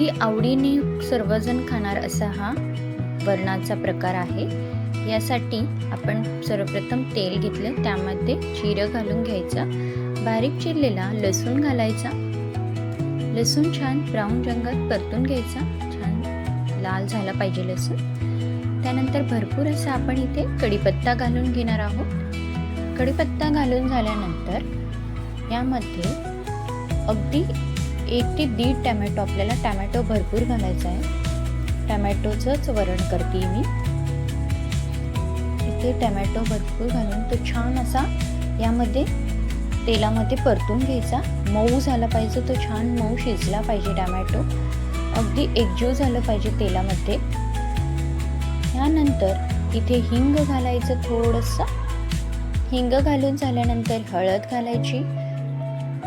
अगदी आवडीने सर्वजण खाणार असा हा वरणाचा प्रकार आहे. यासाठी आपण सर्वप्रथम तेल घेतलं त्यामध्ये जिरं घालून घ्यायचं बारीक चिरलेला लसूण घालायचा. लसूण छान ब्राऊन रंगात परतून घ्यायचा छान लाल झाला पाहिजे लसूण. त्यानंतर भरपूर असा आपण इथे कढीपत्ता घालून घेणार आहोत. कढीपत्ता घालून झाल्यानंतर यामध्ये अगदी एक ते दीड टॅमॅटो आपल्याला टॅमॅटो भरपूर घालायचा आहे. टॅमॅटोचंच वरण करते मी. इथे टॅमॅटो भरपूर घालून तो छान असा यामध्ये तेलामध्ये परतून घ्यायचा. मऊ झाला पाहिजे तो छान मऊ शिजला पाहिजे टॅमॅटो. अगदी एकजीव झालं पाहिजे तेलामध्ये. त्यानंतर इथे हिंग घालायचं थोडंसं. हिंग घालून झाल्यानंतर हळद घालायची.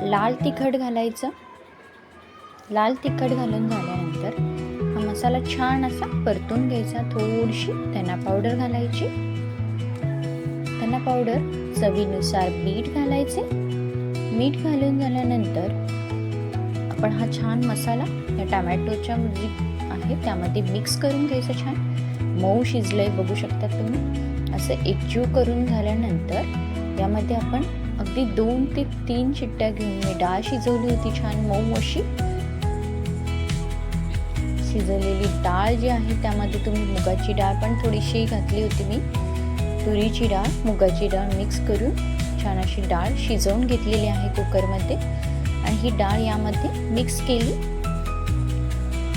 लाल तिखट घालायचं. लाल तिखट घालून झाल्यानंतर हा मसाला छान असा परतून घ्यायचा. थोडीशी धना पावडर घालायची. धना पावडर चवीनुसार मीठ घालायचे. मीठ घालून झाल्यानंतर आपण हा छान मसाला या टमॅटोच्या जी आहे त्यामध्ये मिक्स करून घ्यायचं छान. मऊ शिजलंय बघू शकता तुम्ही. असं एकजीव करून झाल्यानंतर यामध्ये आपण अगदी दोन ते तीन चिट्ट्या घेऊन मी डाळ शिजवली होती छान मऊ अशी. शिजवलेली डाळ जी आहे त्यामध्ये तुम्ही मुगाची डाळ पण थोडीशी घातली होती मी. तुरीची डाळ मुगाची डाळ मिक्स करून छान अशी डाळ शिजवून घेतलेली आहे कुकरमध्ये. आणि ही डाळ यामध्ये मिक्स केली.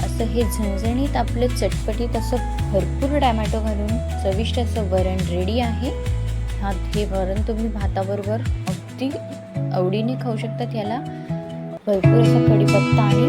असं हे झणझणीत आपलं चटपटीत असं भरपूर टॅमॅटो घालून चविष्ट असं वरण रेडी आहे. हा हे वरण तुम्ही भाताबरोबर अगदी आवडीने खाऊ शकतात. याला भरपूर असा कढीपत्ता आणि